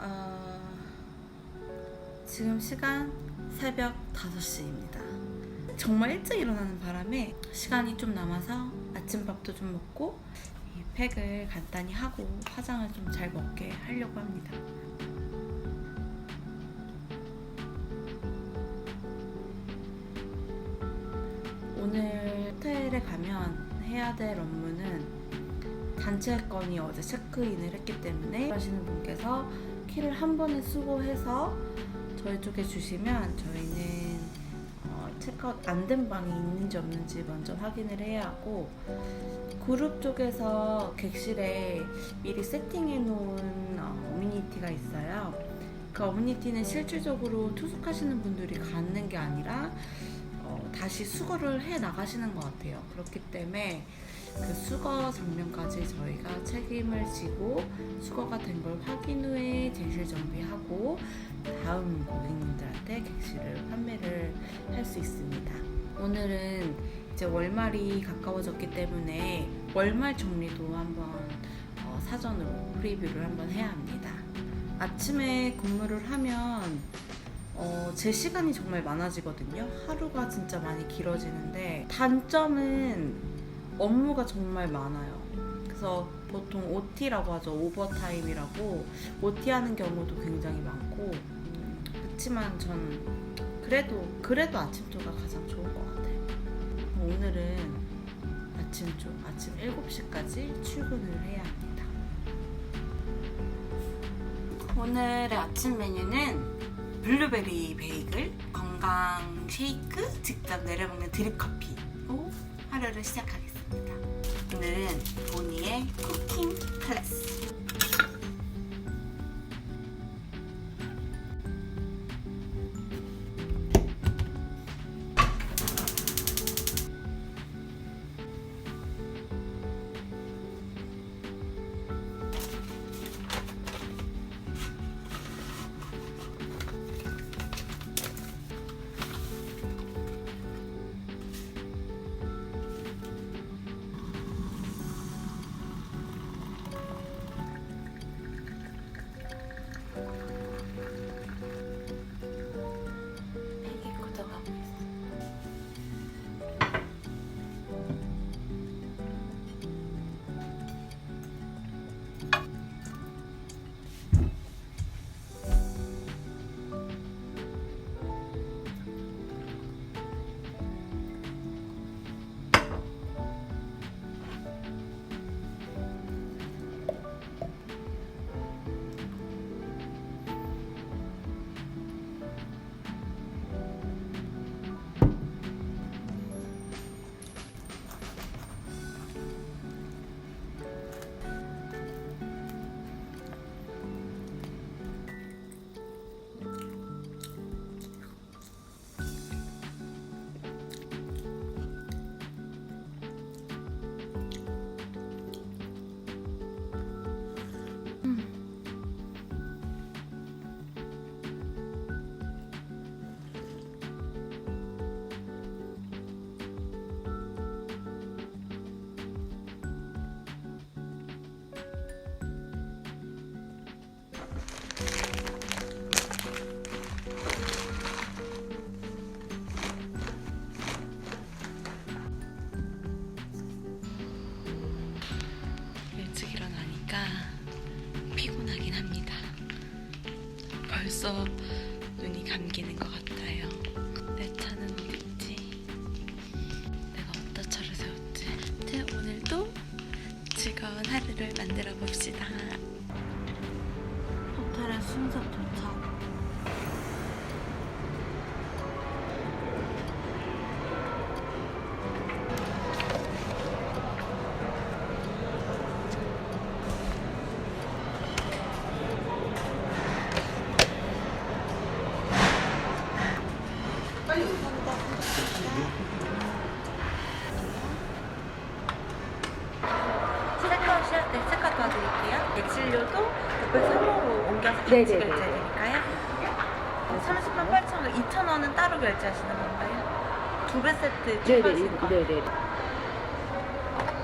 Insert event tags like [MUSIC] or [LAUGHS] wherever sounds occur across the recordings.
어, 지금 시간 새벽 5시입니다. 정말 일찍 일어나는 바람에 시간이 좀 남아서 아침밥도 좀 먹고 이 팩을 간단히 하고 화장을 좀 잘 먹게 하려고 합니다. 오늘 호텔에 가면 해야 될 업무는 단체 건이 어제 체크인을 했기 때문에 하시는 분께서 키를 한 번에 수거해서 저희 쪽에 주시면 저희는 어, 체크아웃 안 된 방이 있는지 없는지 먼저 확인을 해야 하고 그룹 쪽에서 객실에 미리 세팅해 놓은 어, 어미니티가 있어요. 그 어미니티는 실질적으로 투숙하시는 분들이 갖는 게 아니라 어, 다시 수거를 해 나가시는 것 같아요. 그렇기 때문에 그 수거 장면까지 저희가 책임을 지고 수거가 된 걸 확인 후에 객실 정비하고 다음 고객님들한테 객실을 판매를 할 수 있습니다. 오늘은 이제 월말이 가까워졌기 때문에 월말 정리도 한번 어, 사전으로 프리뷰를 한번 해야 합니다. 아침에 근무를 하면 어, 제 시간이 정말 많아지거든요. 하루가 진짜 많이 길어지는데 단점은 업무가 정말 많아요. 그래서 보통 OT라고 하죠. 오버타임이라고 OT 하는 경우도 굉장히 많고 음, 그렇지만 전 그래도 그래도 아침조가 가장 좋은 것 같아요. 오늘은 아침조 아침 7시까지 출근을 해야 합니다. 오늘의 아침 메뉴는 블루베리 베이글, 건강 쉐이크, 직접 내려먹는 드립커피로 하루를 시작하겠습니다. 오늘은 보니의 쿠킹 클래스. 벌써 눈이 감기는 것 같아요. 내 차는 어딨지? 내가 어디다 차를 세웠지? 자, 오늘도 즐거운 하루를 만들어 봅시다. 호텔의 순삭 도착. 같이 네네네. 결제해드릴까요? 30만 8천 원, 2천 원은 따로 결제하시는 건가요? 두 배 세트 추가하신 거. 네네.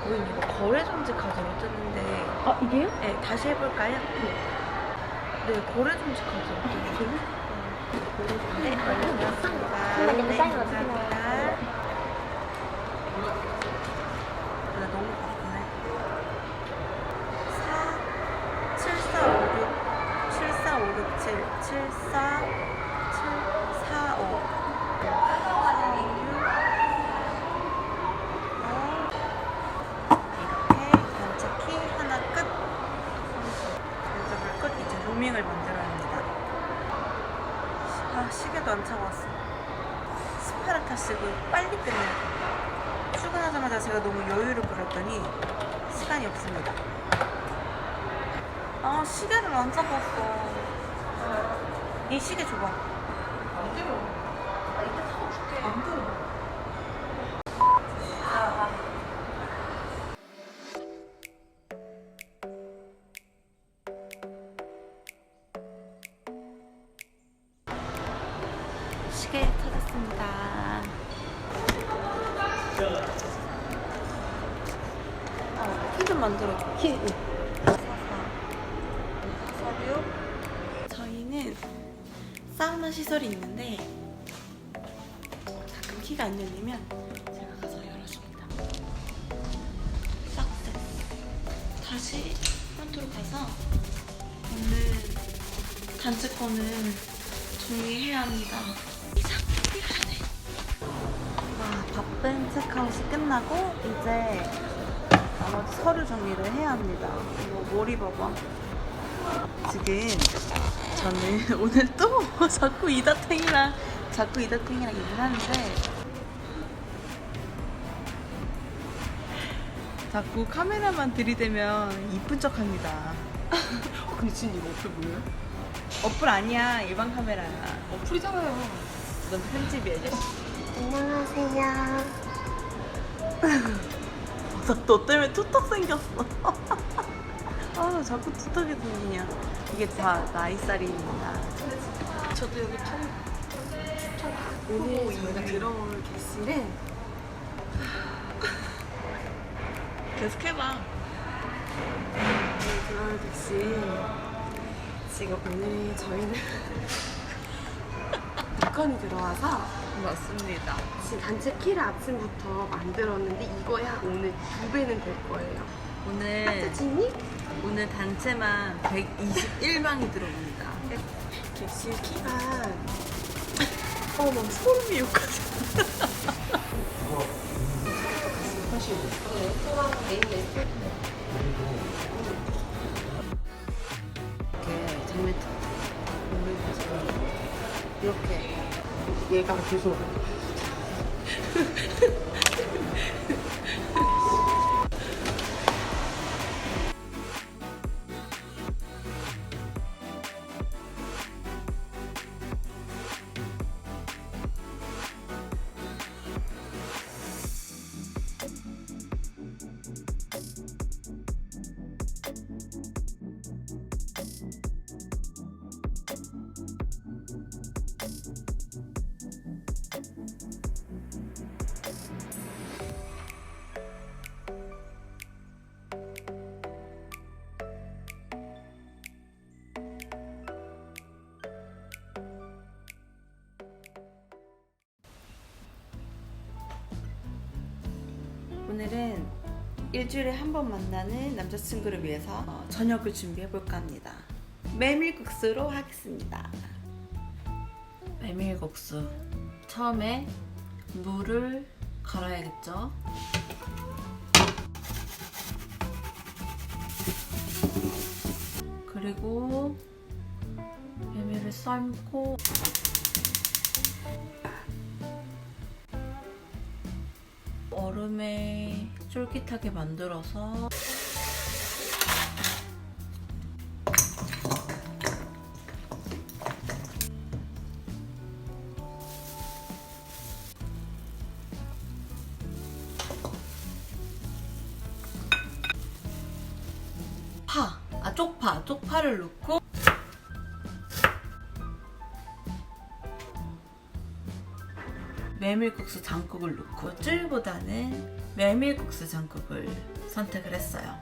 고객님 이거 거래 정지 카드로 뜨는데 아 이게요? 네, 다시 해볼까요? 네, 고래 좀직하죠. 네, 알려드렸습니다. 네, 사인 감사합니다. 나 너무 바쁘네. 4, 7, 4, 5, 6, 7, 4, 5, 6, 7, 7, 4, 7, 4, 5. 4, 6, 이렇게 단체 키 하나 끝. 전접을 루밍을 만들어야 합니다. 아, 시계도 안 차고 왔어. 스파르타스고 빨리 끝내야 돼. 출근하자마자 제가 너무 여유를 부렸더니 시간이 없습니다. 아, 시계를 안 잡았어. 이 시계 줘봐. 안 돼요. 아, 이따 사고 줄게. 안 돼요. 찾았습니다. 아, 키좀 만들어줘. 키. 서류. 저희는 사우나 시설이 있는데 가끔 키가 안 열리면 제가 가서 열어줍니다. 싹스. 다시 프런트로 가서 오늘 단체권을 정리해야 합니다. 와, 바쁜 체크아웃이 끝나고 이제 나머지 서류 정리를 해야 합니다. 이거 뭘 입어봐. 지금 저는 [LAUGHS] 오늘 또 [LAUGHS] 자꾸 이다탱이랑 자꾸 이다탱이랑 일을 하는데 자꾸 카메라만 들이대면 이쁜 척합니다. [LAUGHS] 근데 진짜 이거 어떻게 보여요? 어플 아니야 일반 카메라야. 어플이잖아요. 넌 편집이야 이제. 나 [LAUGHS] 너 때문에 투턱 생겼어. [LAUGHS] 아, 나 자꾸 투턱이 생기냐. 이게 다 나이 살입니다. 저도 여기 총, 총 오늘 저희가 들어올 객실은 [LAUGHS] 계속 해봐. 오늘 들어올 객실 지금 오늘 저희는 물건이 들어와서 맞습니다. 지금 단체 키를 아침부터 만들었는데 이거야 오늘 두 배는 될 거예요. 오늘 따뜻지니? 오늘 단체만 121방이 들어옵니다. 객실 키가 어머 소름이 욕하지. 이렇게 [LAUGHS] 얘가 계속 [LAUGHS] 오늘은 일주일에 한 번 만나는 남자친구를 위해서 어, 저녁을 준비해 볼까 합니다. 메밀국수로 하겠습니다. 메밀국수. 처음에 물을 갈아야겠죠. 그리고 메밀을 삶고 얼음에 쫄깃하게 만들어서 파, 아 쪽파, 쪽파를 넣고 메밀국수 장국을 넣고 쫄보다는 메밀국수 장국을 선택을 했어요.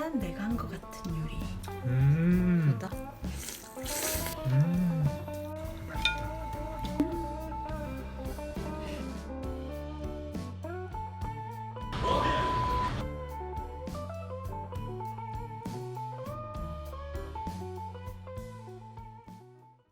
약간 내가 한 것 같은 요리. 음. 그다.